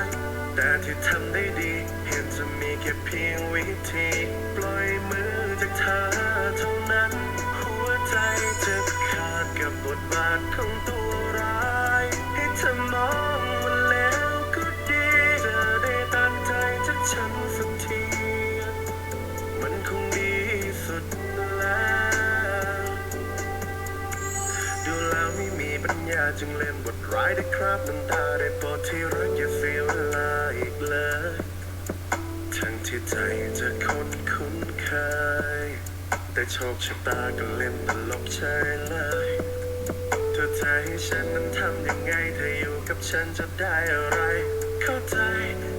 ย ที่ทำได้ดีเพียงจะมีแค่เพียงวิธี ปล่อยมือจากเธอเท่านั้น หัวใจจะขาดกับบทบาทของตัวร้าย ให้เธอมองว่าแล้วก็ดีจะได้ตัดใจจากฉันสักที มันคงดีสุดแล้ว ดูแล้วไม่มีปัญญาจึงเล่นบท ร้ายได้ครับน้ำตาได้โปรดที่รักอย่าเสียเวลาอีกเลย ทั้งที่ใจจะคุ้นคุ้นเคย แต่โชคชะตาก็เล่นตลกเฉยเลยเธอจะให้ฉันนั้นทำยังไงเธออยู่กับฉันจะได้อะไร เข้าใจ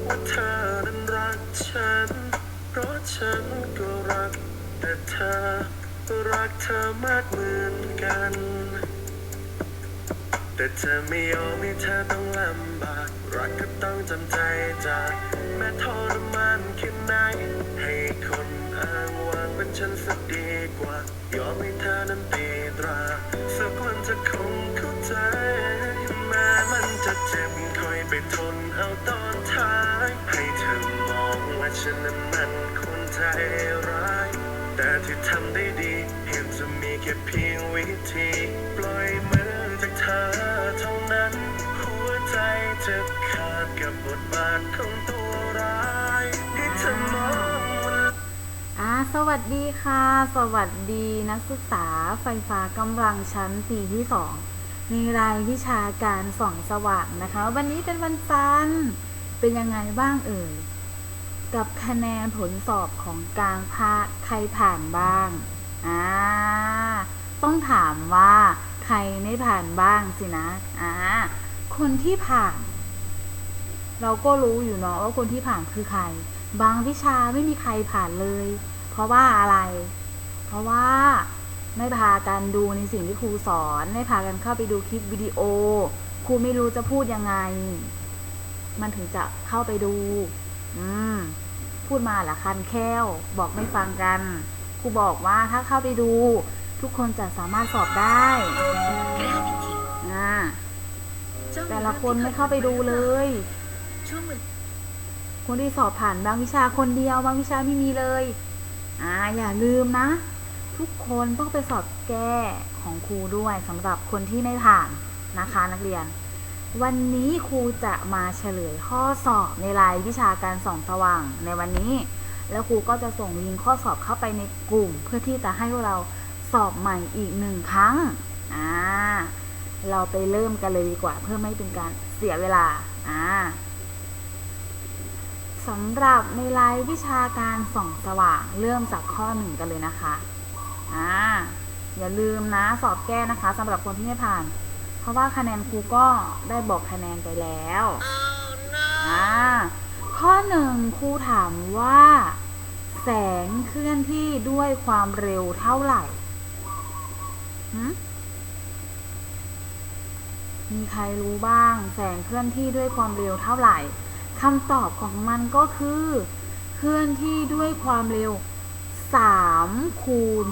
ว่าเธอนั้นรักฉัน เพราะฉันก็รักแต่เธอรักเธอมากเหมือนกัน แต่เธอไม่ยอมให้เธอต้องลำบาก รักก็ต้องจำใจจาก แม้ทรมานแค่ไหน ให้คนอ้างวางเป็นฉันสักดีกว่า ยอมให้เธอนั้นตีตรา สักวันจะคงเข้าใจแม้มันจะเจ็บคอยไปทนเอาตอนท้าย ให้เธอมองว่าฉันนั้นมันคนใจร้าย แต่ที่ทำได้ดีเพียงจะมีแค่เพียงวิธี ปล่อยมือจากเธอ ใจจะขาดกับบทบาทของตัวร้ายให้เธอมองว่าอ่าสวัสดีค่ะ สวัสดีนักศึกษาไฟฟ้ากำลังชั้นปีที่สองในรายวิชาการส่องสว่างนะคะ วันนี้เป็นวันจันทร์เป็นยังไงบ้างเอ่ยกับคะแนนผลสอบของกลางภาคใครผ่านบ้างอ่าต้องถามว่าใครไม่ผ่านบ้างสินะอ่า คนที่ผ่าน เราก็รู้อยู่เนาะว่าคนที่ผ่านคือใคร บางวิชาไม่มีใครผ่านเลย เพราะว่าอะไร เพราะว่าไม่พากันดูในสิ่งที่ครูสอน ไม่พากันเข้าไปดูคลิปวิดีโอ ครูไม่รู้จะพูดยังไง มันถึงจะเข้าไปดู อืม พูดมาละคันแค้ว บอกไม่ฟังกัน ครูบอกว่าถ้าเข้าไปดู ทุกคนจะสามารถสอบได้ แต่ละคนไม่เข้าไปดูเลย ช่วงเวลาคนที่สอบผ่านบางวิชาคนเดียวบางวิชาไม่มีเลย อ่าอย่าลืมนะ ทุกคนต้องไปสอบแก้ของครูด้วยสำหรับคนที่ไม่ผ่านนะคะนักเรียน วันนี้ครูจะมาเฉลยข้อสอบในรายวิชาการส่องสว่างในวันนี้ แล้วครูก็จะส่งลิงก์ข้อสอบเข้าไปในกลุ่ม เพื่อที่จะให้พวกเราสอบใหม่อีกหนึ่งครั้งอ่า เราไปเริ่มกันเลยดีกว่า เพื่อไม่เป็นการเสียเวลา อ่าสำหรับในรายวิชาการส่องสว่าง เริ่มจากข้อหนึ่งกันเลยนะคะ อ่า อย่าลืมนะสอบแก้นะคะสำหรับคนที่ไม่ผ่าน เพราะว่าคะแนนครูก็ได้บอกคะแนนไปแล้วอ่า ข้อหนึ่งครูถามว่า แสงเคลื่อนที่ด้วยความเร็วเท่าไหร่หึ มีใครรู้บ้าง แสงเคลื่อนที่ด้วยความเร็วเท่าไหร่คำตอบของมันก็คือ เคลื่อนที่ด้วยความเร็ว 3 คูณ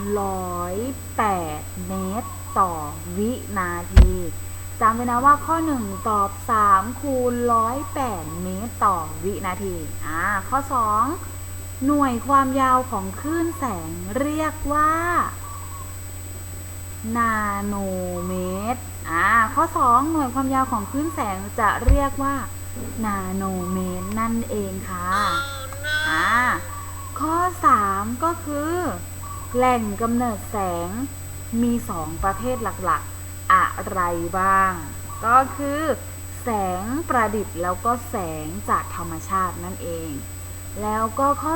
108เมตร ต่อวินาทีจำไว้นะว่าข้อ 1 ตอบ 3 คูณ108เมตร ต่อวินาที อ่า ข้อ 2 หน่วยความยาวของคลื่นแสงเรียกว่า นาโนเมตร อ่าข้อ 2 หน่วยความยาวของคลื่นแสงจะเรียกว่านาโนเมตรนั่นเองค่ะอ่าข้อ 3 ก็คือ แหล่งกำเนิดแสงมี 2 ประเภทหลักๆ อะไรบ้าง ก็คือ แสงประดิษฐ์แล้วก็แสงจากธรรมชาตินั่นเอง แล้วก็ข้อ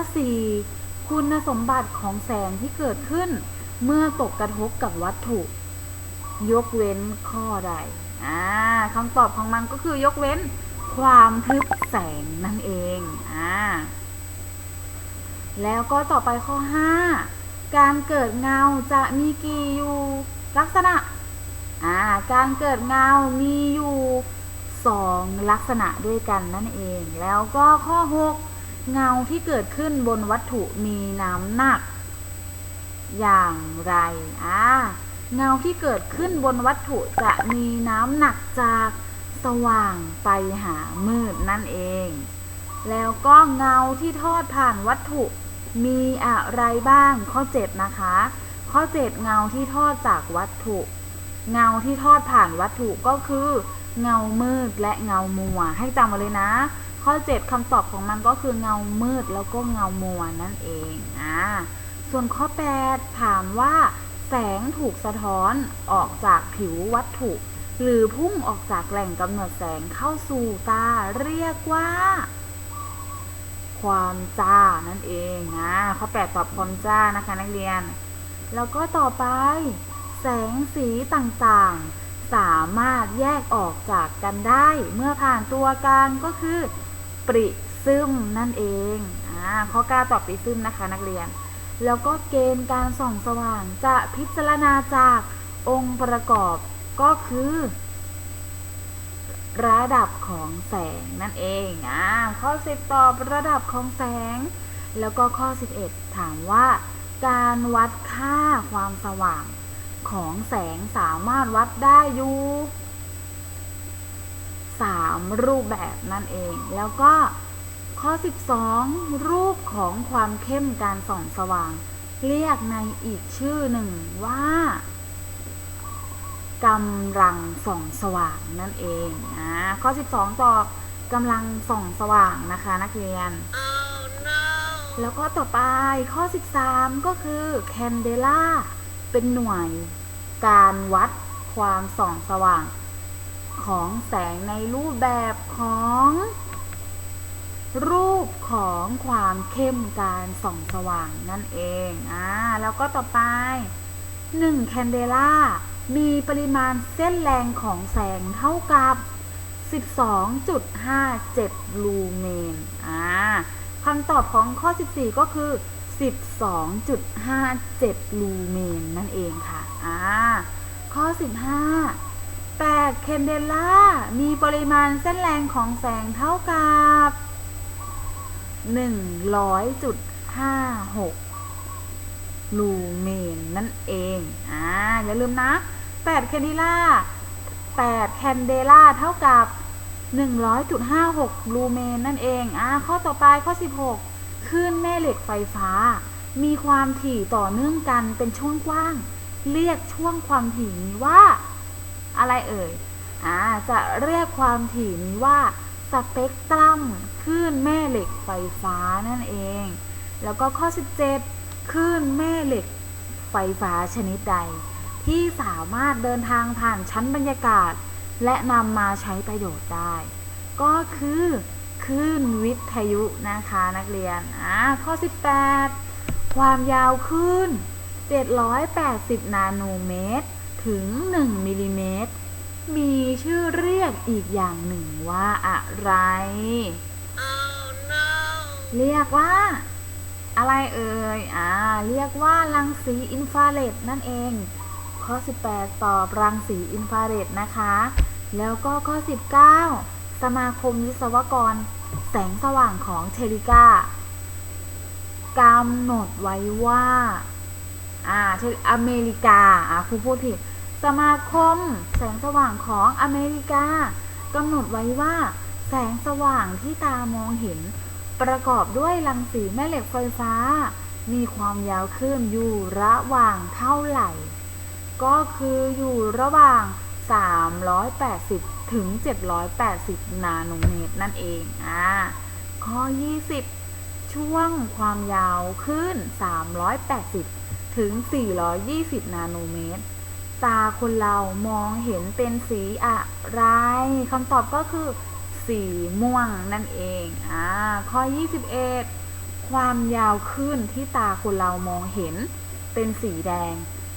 4 คุณสมบัติของแสงที่เกิดขึ้น เมื่อตกกระทบกับวัตถุ ยกเว้นข้อใดอ่าคำตอบของมันก็คือยกเว้นความทึบแสงนั่นเองอ่าแล้วก็ต่อไปข้อ 5 การเกิดเงาจะมีกี่อยู่ลักษณะอ่าการเกิดเงามีอยู่สองลักษณะด้วยกันนั่นเอง แล้วก็ข้อ 6 เงาที่เกิดขึ้นบนวัตถุมีน้ำหนัก อย่างไรอ่า เงาที่เกิดขึ้นบนวัตถุจะมีน้ำหนักจากสว่างไปหามืดนั่นเอง แล้วก็เงาที่ทอดผ่านวัตถุมีอะไรบ้างข้อ7นะคะ ข้อ 7 เงาที่ทอดจากวัตถุ เงาที่ทอดผ่านวัตถุก็คือ เงามืดและเงามัว ให้จำมาเลยนะ ข้อ 7คำตอบของมันก็คือเงามืดแล้วก็เงามัวนั่นเองอ่าส่วนข้อ 8 ถามว่า แสงถูกสะท้อนออกจากผิววัตถุ หรือพุ่งออกจากแหล่งกำเนิดแสงเข้าสู่ตาเรียกว่า ความจ้านั่นเองนะข้อ8ตอบความจ้านะคะนักเรียน แล้วก็ต่อไป แสงสีต่างๆ สามารถแยกออกจากกันได้ เมื่อผ่านตัวการก็คือ ปริซึมนั่นเองอ่าข้อกาตอบปริซึมนะคะนักเรียน แล้วก็เกณฑ์การส่องสว่างจะพิจารณาจากองค์ประกอบก็คือ ระดับของแสงนั่นเองอ่าข้อ 10 ตอบระดับของแสง แล้วก็ข้อ 11 ถามว่า การวัดค่าความสว่างของแสงสามารถวัดได้อยู่3รูปแบบนั่นเอง แล้วก็ ข้อ 12 รูปของความเข้มการส่องสว่าง เรียกในอีกชื่อหนึ่งว่ากำลังส่องสว่างนั่นเองอ่าข้อ 12ตอบกำลังส่องสว่างนะคะนักเรียนแล้วก็ต่อไปข้อ 13 ก็คือแคนเดล่าเป็นหน่วยการวัดความส่องสว่าง ของแสงในรูปแบบของ รูปของความเข้มการส่องสว่างนั่นเอง อ่า แล้วก็ต่อไป 1 แคนเดล่า มีปริมาณเส้นแรงของแสงเท่ากับ 12.57 ลูเมน อ่าคำตอบของข้อ 14 ก็คือ 12.57 ลูเมนนั่นเองค่ะ อ่า ข้อ 15 8 เคนเดล่า มีปริมาณเส้นแรงของแสงเท่ากับ 100.56ลูเมนนั่นเอง อ่า อย่าลืมนะ8แคนเดล่า8แคนเดล่าเท่ากับ100.56ลูเมนนั่นเอง อ่า ข้อต่อไปข้อ16คลื่นแม่เหล็กไฟฟ้า มีความถี่ต่อเนื่องกันเป็นช่วงกว้าง เรียกช่วงความถี่นี้ว่า อะไรเอ่ย อ่า จะเรียกความถี่นี้ว่า เปกตรัมคลื่นแม่เหล็กไฟฟ้านั่นเอง แล้วก็ข้อ 17คลื่นแม่เหล็กไฟฟ้าชนิดใด ที่สามารถเดินทางผ่านชั้นบรรยากาศ และนำมาใช้ประโยชน์ได้ ก็คือคลื่นวิทยุนะคะนักเรียนอ่าข้อ 18 ความยาวคลื่น780 นาโนเมตร ถึง 1มิลลิเมตร มีชื่อเรียกอีกอย่างหนึ่งว่าอะไรเรียกว่า อะไรเอ่ย อ่า เรียกว่ารังสีอินฟราเรดนั่นเอง ข้อ 18 ตอบรังสีอินฟราเรดนะคะ แล้วก็ข้อ 19 สมาคมวิศวกร แสงสว่างของเทริกากำหนดไว้ว่า อ่าเทอเมริกา อ่าครูพูดผิด สมาคม แสงสว่างของอเมริกากำหนดไว้ว่า แสงสว่างที่ตามองเห็น ประกอบด้วยรังสีแม่เหล็กไฟฟ้า มีความยาวคลื่นอยู่ระหว่างเท่าไหร่ ก็คืออยู่ระหว่าง 380 ถึง 780 นาโนเมตรนั่นเองอ่าข้อ 20 ช่วงความยาวขึ้น380 ถึง 420 นาโนเมตร ตาคนเรามองเห็นเป็นสีอะไรคำตอบก็คือ สีม่วงนั่นเองอ่าข้อ 21 ความยาวขึ้นที่ตาคนเรามองเห็นเป็นสีแดง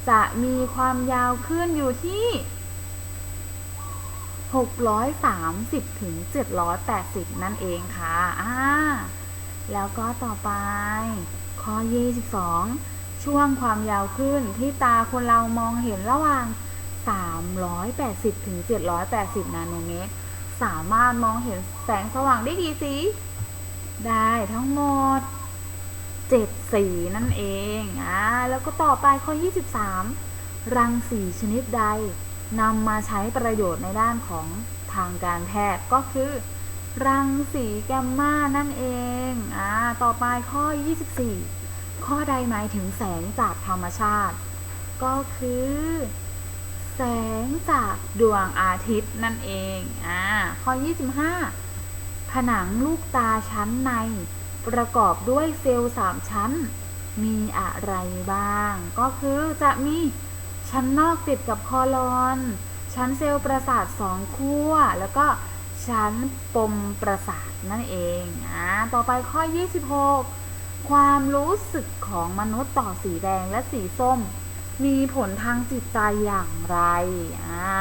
จะมีความยาวขึ้นอยู่ที่ 630ถึง780 นั่นเองค่ะอ่าแล้วก็ต่อไป ข้อ 22 ช่วงความยาวคลื่นที่ตาคนเรามองเห็นระหว่าง 380 ถึง 780 นาโนเมตร สามารถมองเห็นแสงสว่างได้กี่สี ได้ทั้งหมด 7 สีนั่นเอง อ่า แล้วก็ต่อไปข้อ 23 รังสีชนิดใดนำมาใช้ประโยชน์ในด้านของทางการแพทย์ก็คือ รังสีแกมมานั่นเอง อ่า ต่อไปข้อ 24 ข้อใดหมายถึงแสงจากธรรมชาติ ก็คือ แสงจากดวงอาทิตย์นั่นเองอ่าข้อ 25 ผนังลูกตาชั้นใน ประกอบด้วยเซลล์สามชั้น มีอะไรบ้าง ก็คือจะมีชั้นนอกติดกับคอลอนชั้นเซลล์ประสาทสองขั้ว แล้วก็ชั้นปมประสาทนั่นเองอ่าต่อไปข้อ 26 ความรู้สึกของมนุษย์ต่อสีแดงและสีส้ม มีผลทางจิตใจอย่างไรอ่า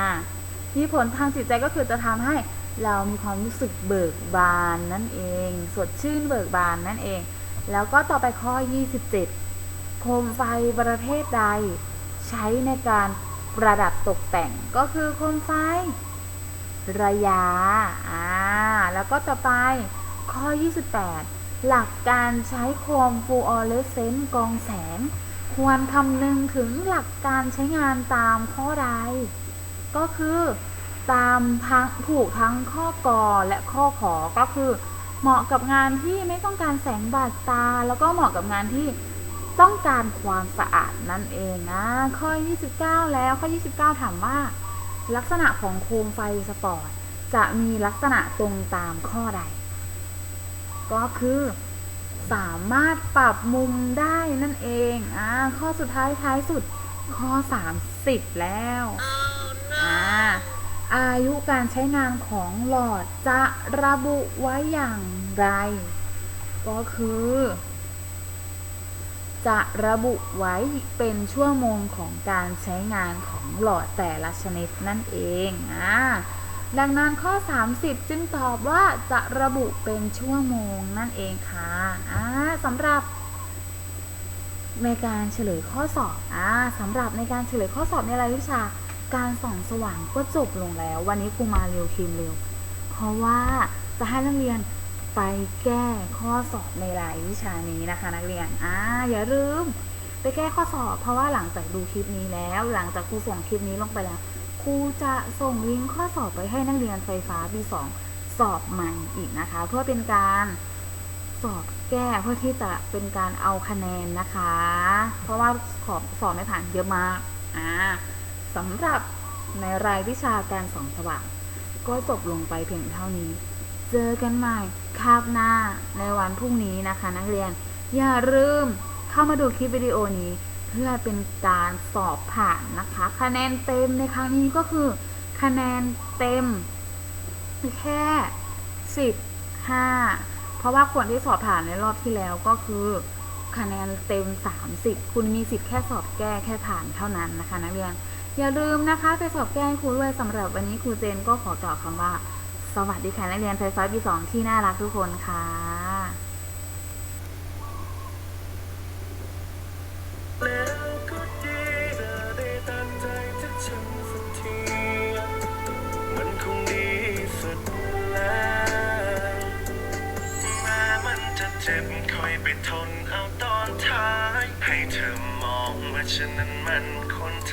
มีผลทางจิตใจก็คือจะทำให้เรามีความรู้สึกเบิกบานนั่นเอง สดชื่นเบิกบานนั่นเอง แล้วก็ต่อไปข้อ 27 โคมไฟประเภทใด ใช้ในการประดับตกแต่งก็คือโคมไฟ ระยะอ่าแล้วก็ต่อไปข้อ 28 หลักการใช้โคมฟลูออเรสเซนต์กองแสง ควรคำนึงถึงหลักการใช้งานตามข้อใด ก็คือตามทั้งถูกทั้งข้อกอและข้อขอก็คือเหมาะกับงานที่ไม่ต้องการแสงบาดตา แล้วก็เหมาะกับงานที่ต้องการความสะอาดนั่นเองนะข้อ 29 แล้วข้อ 29 ถามว่า ลักษณะของโคมไฟสปอร์ตจะมีลักษณะตรงตามข้อใด ก็คือสามารถปรับมุมได้นั่นเองอ่าข้อสุดท้ายท้ายสุดข้อ 30 แล้วอ่าอายุการใช้งานของหลอดจะระบุไว้อย่างไร ก็คือ จะระบุไว้เป็นชั่วโมงของการใช้งานของหลอดแต่ละชนิดนั่นเองอ่า ดังนั้นข้อ 30 จึงตอบว่าจะระบุเป็นชั่วโมงนั่นเองค่ะสำหรับในการเฉลยข้อสอบอสำหรับในการเฉลยข้อสอบในรายวิชา การส่องสว่างก็จบลงแล้ว วันนี้ครูมาเร็วทีมเร็ว เพราะว่าจะให้นักเรียนไปแก้ข้อสอบในรายวิชานี้นะคะ นักเรียนอ่าอย่าลืมไปแก้ข้อสอบ เพราะว่าหลังจากดูคลิปนี้แล้ว หลังจากครูส่งคลิปนี้ลงไปแล้ว รูจะส่งลิงก์ข้อสอบไปให้นักเรียนไฟฟ้าปีสองสอบใหม่อีกนะคะ เพื่อเป็นการสอบแก้เพื่อที่จะเป็นการเอาคะแนนนะคะ เพราะว่าสอบสอบไม่ผ่านเยอะมากอ่าสำหรับในรายวิชาการสองสว่าง ก็จบลงไปเพียงเท่านี้ เจอกันใหม่คาบหน้าในวันพรุ่งนี้นะคะ นักเรียนอย่าลืมเข้ามาดูคลิปวิดีโอนี้ พื่อเป็นการสอบผ่านนะคะ คะแนนเต็มในครั้งนี้ก็คือ คะแนนเต็ม แค่สิบห้าเพราะว่าคนที่สอบผ่านในรอบที่แล้วก็คือ คะแนนเต็ม 30 คุณมีสิทธิ์แค่สอบแก้แค่ผ่านเท่านั้นนะคะนักเรียน อย่าลืมนะคะไปสอบแก้ครูด้วยสำหรับวันนี้ครูเจนก็ขอกล่าวคำว่า สวัสดีค่ะนักเรียนไฟฟ้าปีสองที่น่ารักทุกคนค่ะ